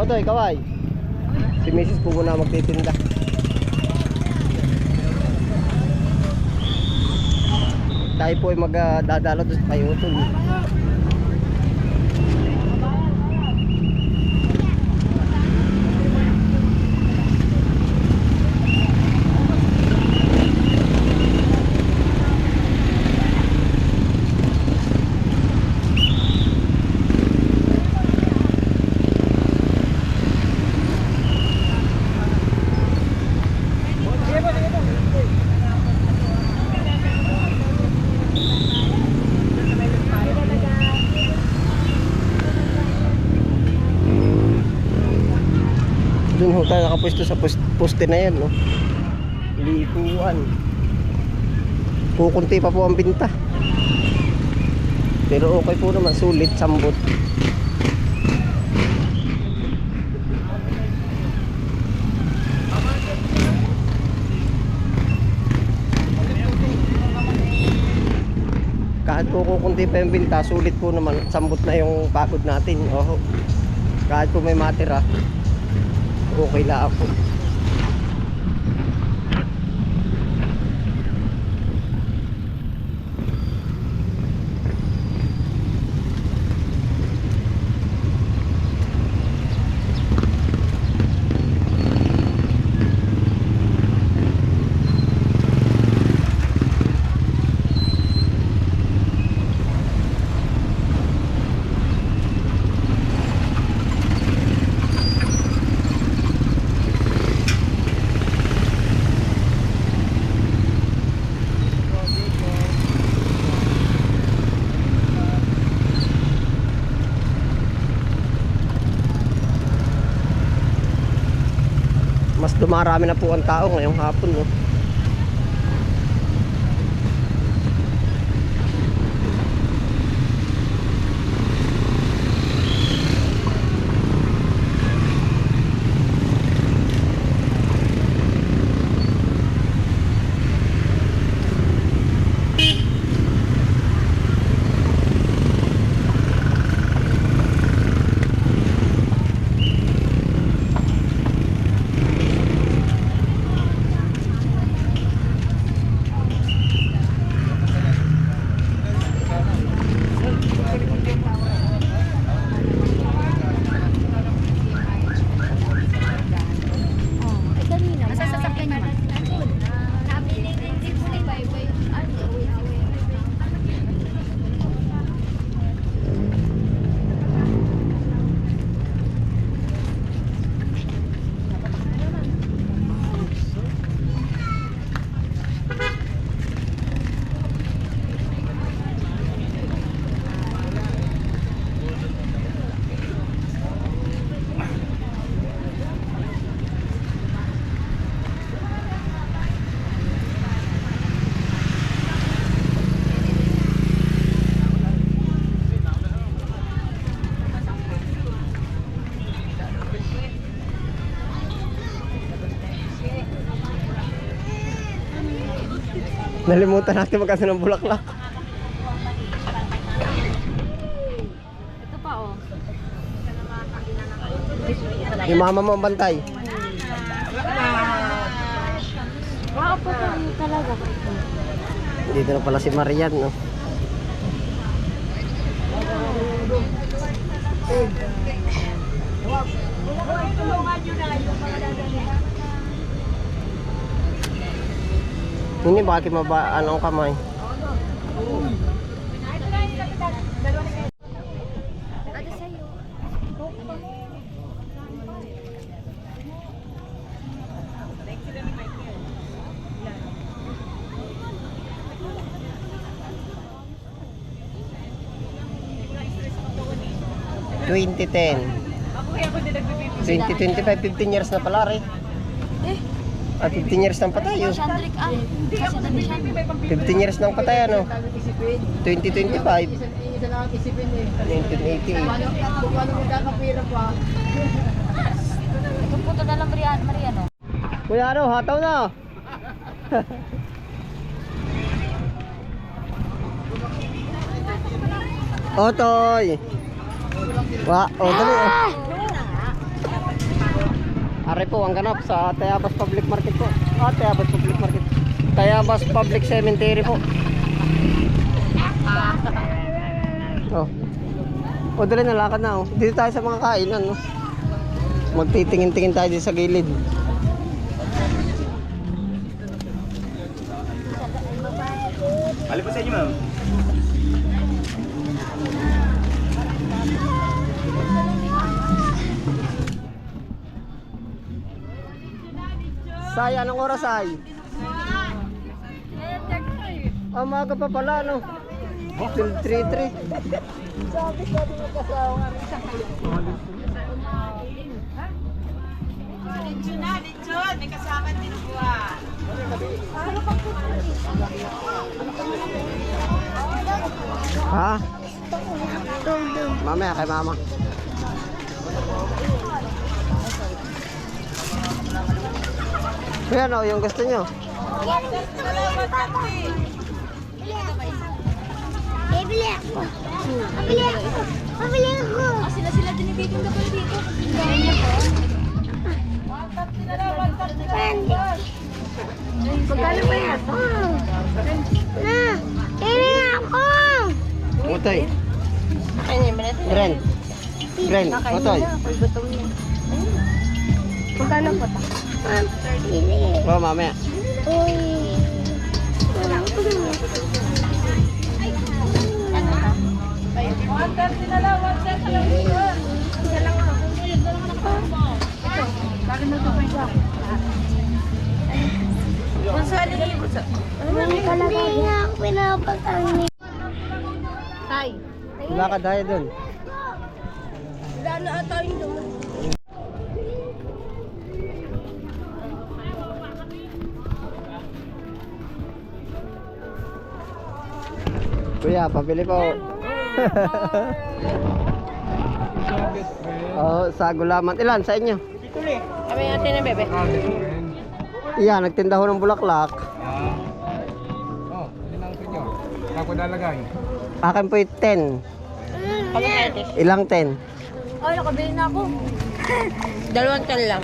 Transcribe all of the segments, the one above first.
Otoy, kaway. Si Mrs. po muna magtitinda. Tayo po ay magdadalo doon sa Kayutol. Tayo nakapwesto sa pos- poste na yan, no? Likuan. Kukunti pa po ang binta. Pero okay po naman, sulit, sambot. Kahit po kukunti pa yung binta, sulit po naman, sambot na yung pagod natin. Oh, kahit po may matira, okay lang ako. Mas dumarami na po ang tao ngayong hapon, no? Ay, kanina. Masasasakyan niya. Nabiling din si Puli ba? Nalimutan natin magkano ng bulaklak. Ito pa oh. Yung mama mo ang bantay. Wow po talaga. Dito na pala si Marian, no? Hindi, bakit maba, ano ang kamay? Ada sa'yo. Twenty ten. 2025, 15 years na pala rin. Eh, Ah, 15 years nang patay, oh. Shandrick ah. Kasi dami siya. 15 years nang patay, ano? 2025. Isa lang ang isipin eh. 1988. Paano, kung paano magkakapira pa? Ito po to na lang Mariano. Mariano. Kuya, ano, hataw na. Otoy. Wa, oh, dali. Oh. Are po ang ganap sa Tayabas Public Market po. Ah, Tayabas Public Market. Tayabas Public Cemetery po. Oh. O, dali na lakad na oh. Dito tayo sa mga kainan no. Magtitingin-tingin tayo dito sa gilid. Alin po sa inyo, ma'am? Say, anong oras ay? Ah, maaga pa pala, no? Till 3-3. Lechon na, lechon. May kasama din ah. Ha? Mamaya kay mama. Yan o, yung gusto nyo. Yan, gusto ko yan, Papa. Bili ako. Bibili ako. Bibili ako. Bibili ako. Ah, sila sila dinibigyan ka pala dito. Po. Pwede. Magkano ba yan? Na, bibili ako. Utoy. Ren. Ren, utoy. Magkano po ta? Bili. O, mamaya. Uy. Hindi nga ako pinapatangin. Lakad tayo dun. Gano ata yung naman. Kuya, pabili po. oh, sa gulaman. Ilan sa inyo? Kami natin na bebe. Iya, nagtinda ho ng bulaklak. Oh, alin ang inyo? Ako dalagay. Akin po yung 10. Kami. Ilang 10? Ay, nakabili na ako. Dalawang tan lang.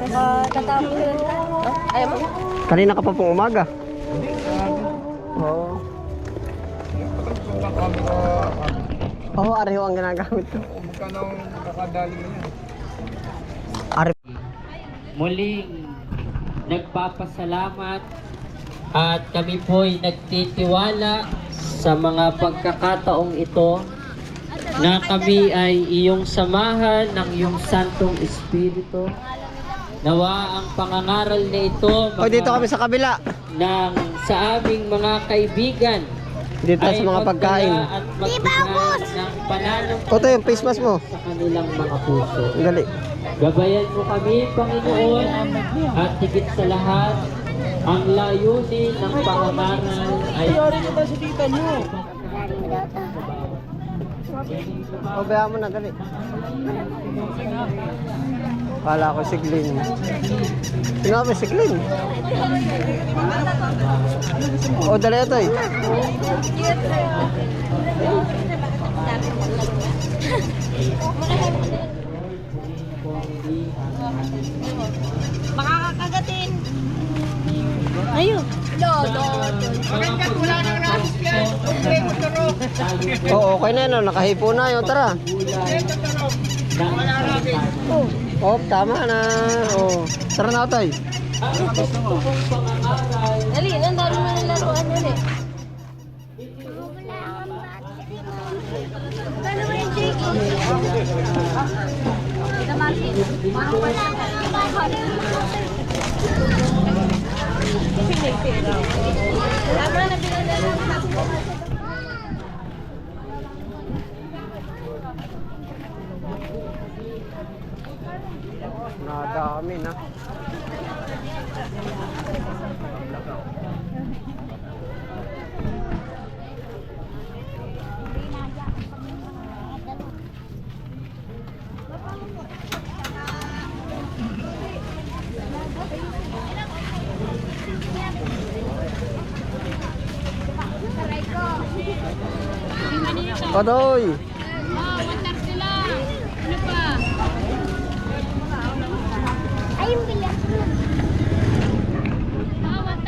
Nakatapos na Oh, ayaw mo? Kanina ka pa pong umaga. Oo, oh, areho ang ginagamit ko. magkano kakadali mo yan? Are muling nagpapasalamat at kami po'y nagtitiwala sa mga pagkakataong ito na kami ay iyong samahan ng iyong Santong Espiritu. Nawa ang pangangaral na ito O, dito kami sa kabila. ng sa aming mga kaibigan Dito sa mga pagkain. magdala at magbigay ng pananong O, ito yung face mask mo. sa kanilang mga puso. Dali. Gabayan mo kami, Panginoon, at higit sa lahat, ang layunin ng pangangaral ay O, bayaan mo na, dali. Kala ko siglin. Sinabi siglin. O, dali ito eh. Makakakagatin. Ayun. Lo, lo, Oo, okay na yun. oh. Nakahipo na yun. Tara. Oh, tama na. Oh. Tara na, Otoy. Dali, nandalo na ng laruan yun eh. Paano ba Nadami na. Otoy!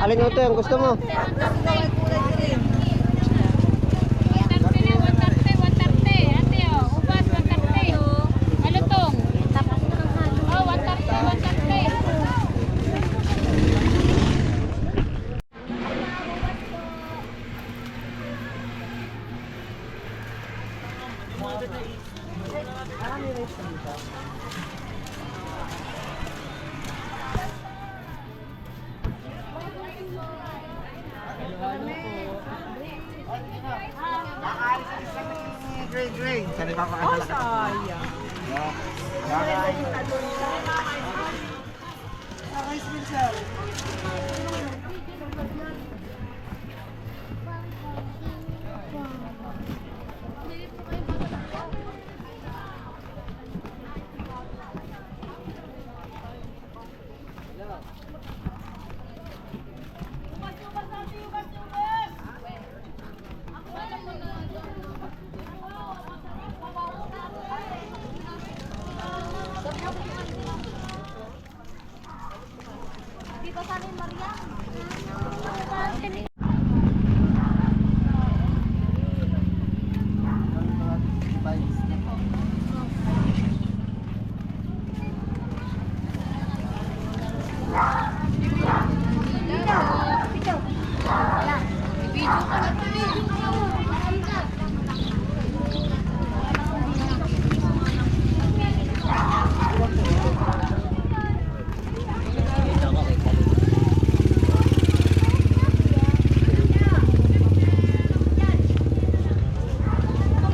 Alin ito yung gusto mo? Grade. Saan ipapakasala ka? Dito sa amin, Maria.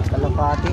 Kalapati.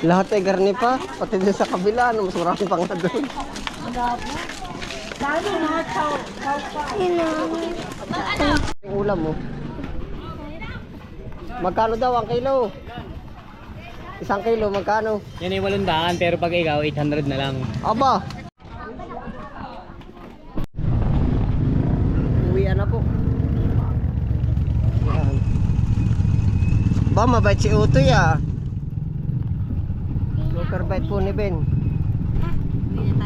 Lahat ay garni pa. Pati din sa kabila, no? Mas marami pa nga doon. Yung ulam mo. Magkano daw ang kilo? Isang kilo, magkano? Yan ay walong daan, pero pag ikaw, 800 na lang. Aba! Uwian na po. Yan. Ba, mabait si Utoy ah. Super bite po ni Ben.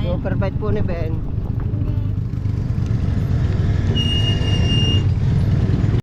Super bite po ni Ben.